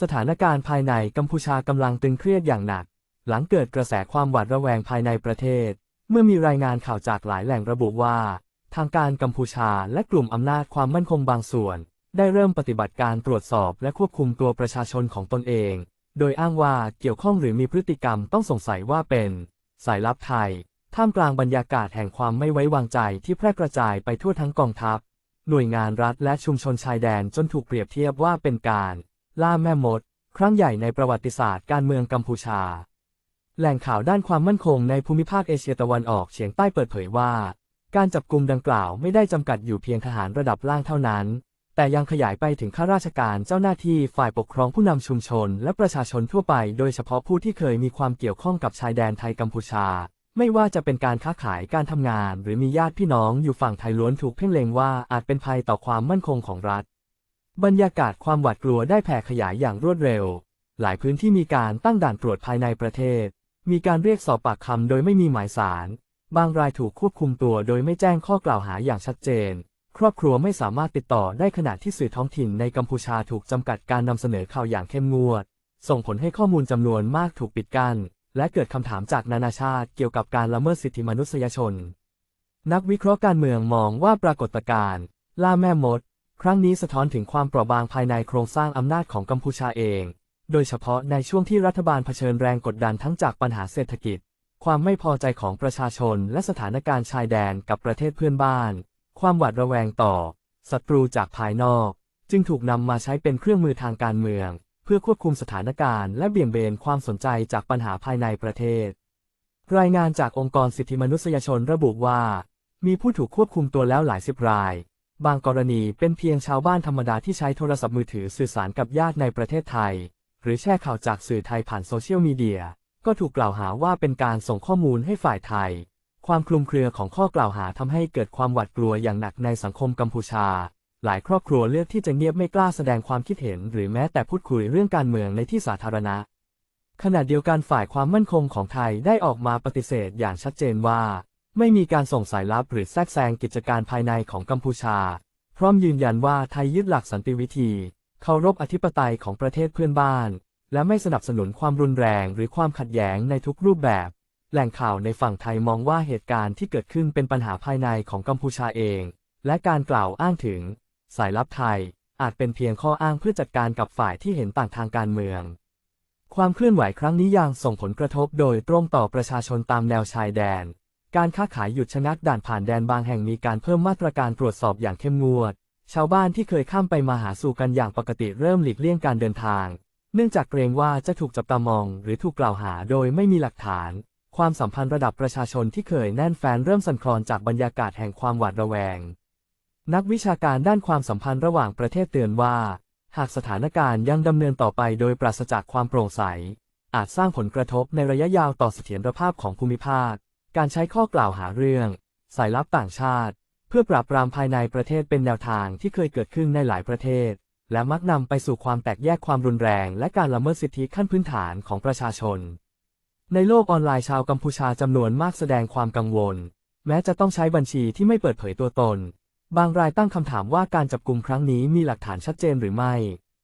สถานการณ์ภายในกัมพูชากำลังตึงเครียดอย่างหนัก หลังเกิดกระแสความหวาดระแวงภายในประเทศ เมื่อมีรายงานข่าวจากหลายแหล่งระบุว่า ทางการกัมพูชาและกลุ่มอำนาจความมั่นคงบางส่วน ได้เริ่มปฏิบัติการตรวจสอบและควบคุมตัวประชาชนของตนเอง โดยอ้างว่าเกี่ยวข้องหรือมีพฤติกรรมต้องสงสัยว่าเป็น สายลับไทย ท่ามกลางบรรยากาศแห่งความไม่ไว้วางใจที่แพร่กระจายไปทั่วทั้งกองทัพ หน่วยงานรัฐและชุมชนชายแดนจนถูกเปรียบเทียบว่าเป็นการ ล่าแม่มด ครั้งใหญ่ในประวัติศาสตร์การเมืองกัมพูชา แหล่งข่าวด้านความมั่นคงในภูมิภาคเอเชียตะวันออกเฉียงใต้เปิดเผยว่า การจับกลุ่มดังกล่าวไม่ได้จำกัดอยู่เพียงทหารระดับล่างเท่านั้น แต่ยังขยายไปถึงข้าราชการเจ้าหน้าที่ฝ่ายปกครองผู้นำชุมชน และประชาชนทั่วไป โดยเฉพาะผู้ที่เคยมีความเกี่ยวข้องกับชายแดนไทยกัมพูชา ไม่ว่าจะเป็นการค้าขายการทำงาน หรือมีญาติพี่น้องอยู่ฝั่งไทยล้วนถูกเพ่งเล็งว่าอาจเป็นภัยต่อความมั่นคงของรัฐ บรรยากาศความหวาดกลัวได้แผ่ขยายอย่างรวดเร็ว หลายพื้นที่มีการตั้งด่านตรวจภายในประเทศ มีการเรียกสอบปากคำโดยไม่มีหมายสาร บางรายถูกควบคุมตัวโดยไม่แจ้งข้อกล่าวหาอย่างชัดเจน ครอบครัวไม่สามารถติดต่อได้ขณะที่สื่อท้องถิ่นในกัมพูชาถูกจำกัดการนำเสนอข่าวอย่างเข้มงวด ส่งผลให้ข้อมูลจำนวนมากถูกปิดกั้น และเกิดคำถามจากนานาชาติเกี่ยวกับการละเมิดสิทธิมนุษยชน นักวิเคราะห์การเมืองมองว่าปรากฏการณ์ล่าแม่มด ครั้งนี้สะท้อนถึงความเปราะบางภายในโครงสร้างอำนาจของกัมพูชาเอง โดยเฉพาะในช่วงที่รัฐบาลเผชิญแรงกดดันทั้งจากปัญหาเศรษฐกิจ ความไม่พอใจของประชาชน และสถานการณ์ชายแดนกับประเทศเพื่อนบ้าน ความหวาดระแวงต่อศัตรูจากภายนอก จึงถูกนำมาใช้เป็นเครื่องมือทางการเมือง เพื่อควบคุมสถานการณ์และเบี่ยงเบนความสนใจจากปัญหาภายในประเทศ รายงานจากองค์กรสิทธิมนุษยชนระบุว่า มีผู้ถูกควบคุมตัวแล้วหลายสิบราย บางกรณีเป็นเพียงชาวบ้านธรรมดาที่ใช้โทรศัพท์มือถือสื่อสารกับญาติในประเทศไทย หรือแชร์ข่าวจากสื่อไทยผ่านโซเชียลมีเดีย ก็ถูกกล่าวหาว่าเป็นการส่งข้อมูลให้ฝ่ายไทย ความคลุมเครือของข้อกล่าวหาทำให้เกิดความหวาดกลัวอย่างหนักในสังคมกัมพูชา หลายครอบครัวเลือกที่จะเงียบไม่กล้าแสดงความคิดเห็น หรือแม้แต่พูดคุยเรื่องการเมืองในที่สาธารณะขณะเดียวกันฝ่ายความมั่นคงของไทยได้ออกมาปฏิเสธอย่างชัดเจนว่า ไม่มีการส่งสายลับหรือแทรกแซงกิจการภายในของกัมพูชา พร้อมยืนยันว่าไทยยึดหลักสันติวิธี เคารพอธิปไตยของประเทศเพื่อนบ้าน และไม่สนับสนุนความรุนแรงหรือความขัดแย้งในทุกรูปแบบ แหล่งข่าวในฝั่งไทยมองว่าเหตุการณ์ที่เกิดขึ้นเป็นปัญหาภายในของกัมพูชาเอง และการกล่าวอ้างถึง สายลับไทย อาจเป็นเพียงข้ออ้างเพื่อจัดการกับฝ่ายที่เห็นต่างทางการเมือง ความเคลื่อนไหวครั้งนี้ยังส่งผลกระทบโดยตรงต่อประชาชนตามแนวชายแดน การค้าขายหยุดชะงักด่านผ่านแดนบางแห่งมีการเพิ่มมาตรการตรวจสอบอย่างเข้มงวด ชาวบ้านที่เคยข้ามไปมาหาสู่กันอย่างปกติเริ่มหลีกเลี่ยงการเดินทาง เนื่องจากเกรงว่าจะถูกจับตามอง หรือถูกกล่าวหาโดยไม่มีหลักฐาน ความสัมพันธ์ระดับประชาชนที่เคยแน่นแฟนเริ่มสั่นคลอนจากบรรยากาศแห่งความหวาดระแวง นักวิชาการด้านความสัมพันธ์ระหว่างประเทศเตือนว่า หากสถานการณ์ยังดำเนินต่อไปโดยปราศจากความโปร่งใส อาจสร้างผลกระทบในระยะยาวต่อเสถียรภาพของภูมิภาค การใช้ข้อกล่าวหาเรื่อง สายลับต่างชาติ เพื่อปราบปรามภายในประเทศเป็นแนวทางที่เคยเกิดขึ้นในหลายประเทศ และมักนำไปสู่ความแตกแยกความรุนแรง และการละเมิดสิทธิขั้นพื้นฐานของประชาชน ในโลกออนไลน์ชาวกัมพูชาจำนวนมากแสดงความกังวล แม้จะต้องใช้บัญชีที่ไม่เปิดเผยตัวตน บางรายตั้งคำถามว่าการจับกลุ่มครั้งนี้มีหลักฐานชัดเจนหรือไม่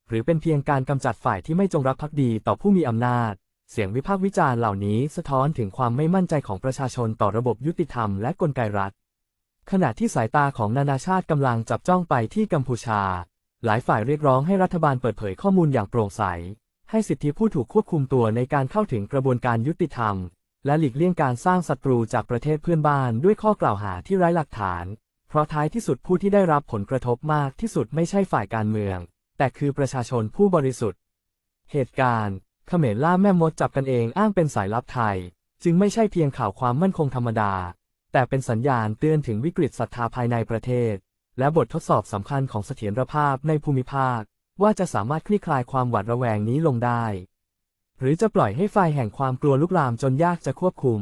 หรือเป็นเพียงการกำจัดฝ่ายที่ไม่จงรักภักดีต่อผู้มีอำนาจ เสียงวิพากษ์วิจารณ์เหล่านี้สะท้อนถึงความไม่มั่นใจของประชาชนต่อระบบยุติธรรมและกลไกรัฐ ขณะที่สายตาของนานาชาติกำลังจับจ้องไปที่กัมพูชา หลายฝ่ายเรียกร้องให้รัฐบาลเปิดเผยข้อมูลอย่างโปร่งใส ให้สิทธิผู้ถูกควบคุมตัวในการเข้าถึงกระบวนการยุติธรรม และหลีกเลี่ยงการสร้างศัตรูจากประเทศเพื่อนบ้านด้วยข้อกล่าวหาที่ไร้หลักฐาน เพราะท้ายที่สุดผู้ที่ได้รับผลกระทบมากที่สุดไม่ใช่ฝ่ายการเมือง แต่คือประชาชนผู้บริสุทธิ์ เหตุการณ์ เขมรล่าแม่มดจับกันเองอ้างเป็นสายลับไทย จึงไม่ใช่เพียงข่าวความมั่นคงธรรมดา แต่เป็นสัญญาณเตือนถึงวิกฤตศรัทธาภายในประเทศ และบททดสอบสำคัญของเสถียรภาพในภูมิภาค ว่าจะสามารถคลี่คลายความหวาดระแวงนี้ลงได้ หรือจะปล่อยให้ไฟแห่งความกลัวลุกลามจนยากจะควบคุม